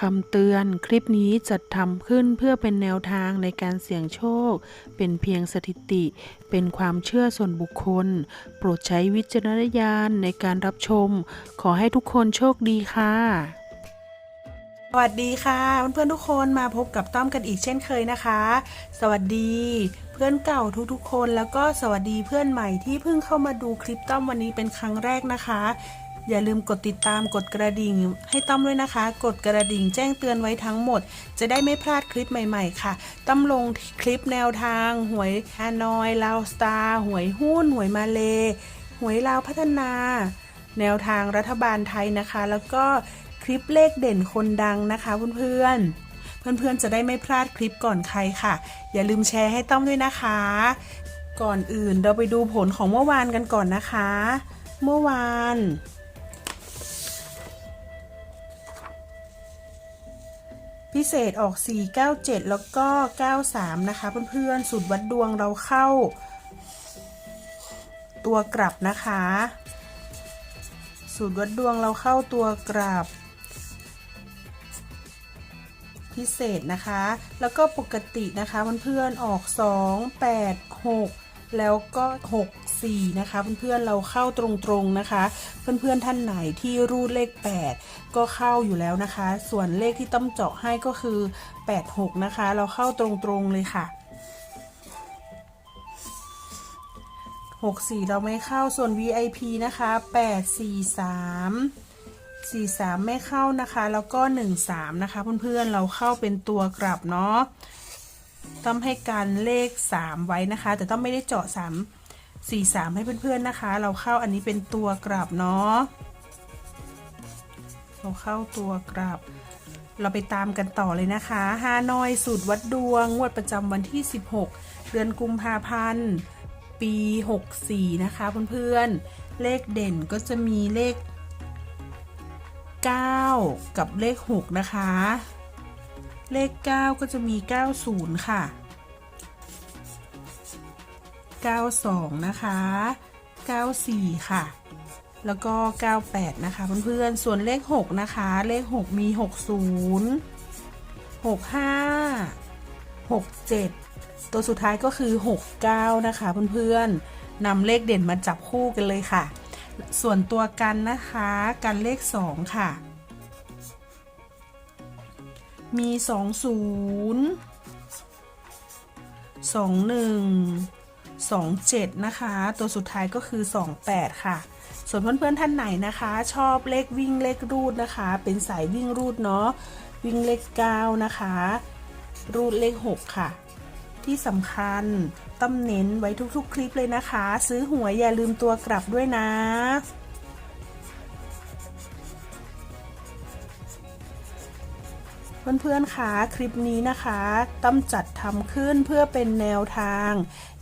คำเตือนคลิปนี้จัดทำขึ้นเพื่อเป็นแนวทางในการเสี่ยงโชค เป็นเพียงสถิติ เป็นความเชื่อส่วนบุคคล โปรดใช้วิจารณญาณในการรับชม ขอให้ทุกคนโชคดีค่ะ สวัสดีค่ะเพื่อนๆทุกคนมาพบกับต้อมกันอีกเช่นเคยนะคะ สวัสดีเพื่อนเก่าทุกๆคนแล้วก็สวัสดีเพื่อนใหม่ที่เพิ่งเข้ามาดูคลิปต้อมวันนี้เป็นครั้งแรกนะคะ อย่าลืมกดติดตามกดกระดิ่งให้ต้อมด้วยนะคะ กดกระดิ่งแจ้งเตือนไว้ทั้งหมด จะได้ไม่พลาดคลิปใหม่ๆ ค่ะ ต้อมลงคลิปแนวทาง หวยฮานอยลาวสตาร์หวยหุ้น หวยมาเล หวยลาวพัฒนา แนวทางรัฐบาลไทยนะคะ แล้วก็คลิปเลขเด่นคนดังนะคะเพื่อนๆเพื่อนๆ จะได้ไม่พลาดคลิปก่อนใครค่ะ อย่าลืมแชร์ให้ต้อมด้วยนะคะ ก่อนอื่นเราไปดูผลของเมื่อวานกันก่อนนะคะ เมื่อวาน พิเศษออก 497 แล้วก็ 93 นะคะ เพื่อนๆสูตรวัดดวงเราเข้า ตัวกลับนะคะ สูตรวัดดวงเราเข้าตัวกลับ พิเศษนะคะ แล้วก็ปกตินะคะเพื่อนๆออก 2 8 6 แล้วก็ 6 4 นะคะ เพื่อนๆเราเข้าตรงๆนะคะ เพื่อนๆท่านไหนที่รูดเลข 8 ก็เข้าอยู่แล้วนะคะ ส่วนเลขที่ต้อมเจาะให้ก็คือ 8 6 นะคะ เราเข้าตรงๆเลยค่ะ64 เราไม่เข้าส่วน VIP นะคะ 843 43 ไม่เข้านะคะ แล้วก็ 13 นะคะ เพื่อนๆ เราเข้าเป็นตัวกลับเนาะ ต้องให้การเลข 3 ไว้นะคะ แต่ต้องไม่ได้เจาะ 3 4 3 ให้เพื่อนๆนะคะ เราเข้าอันนี้เป็นตัวกลับเนาะเราเข้าตัวกลับเราไปตามกันต่อเลยนะคะฮานอยสูตรวัดดวงงวดประจำวันที่ 16 เดือนกุมภาพันธ์ปี 64 นะคะเพื่อนๆ เลขเด่นก็จะมีเลข 9 กับเลข 6 นะคะ เลข 9 ก็จะมี 90 ค่ะ 92 นะคะ 94 ค่ะ แล้วก็ 98 นะคะเพื่อนๆ ส่วนเลข 6 นะคะ เลข 6 มี 60 65 67 ตัวสุดท้ายก็คือ 69 นะคะเพื่อนๆนำเลขเด่นมาจับคู่กันเลยค่ะ ส่วนตัวกันนะคะ กันเลข 2 ค่ะ มี20 21 27นะคะ ตัวสุดท้ายก็คือ28ค่ะ ส่วนเพื่อนๆท่านไหนนะคะ ชอบเลขวิ่งเลขรูดนะคะ เป็นสายวิ่งรูดเนาะวิ่งเลข9นะคะ รูดเลข6ค่ะที่สำคัญต้องเน้นไว้ทุกๆ คลิปเลยนะคะ ซื้อหวยอย่าลืมตัวกลับด้วยนะ เพื่อนๆคะคลิปนี้นะคะตั้มจัดทำขึ้นเพื่อเป็นแนวทาง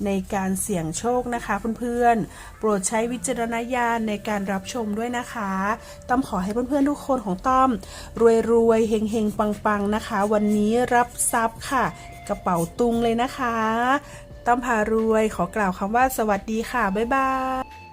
ในการเสี่ยงโชคนะคะเพื่อนๆ โปรดใช้วิจารณญาณในการรับชมด้วยนะคะตั้มขอให้เพื่อนๆทุกคนของตั้มรวยๆเฮงๆปังๆนะคะ วันนี้รับทรัพย์ค่ะ กระเป๋าตุงเลยนะคะตั้มพารวยขอกล่าวคำว่าสวัสดีค่ะ บ๊ายบาย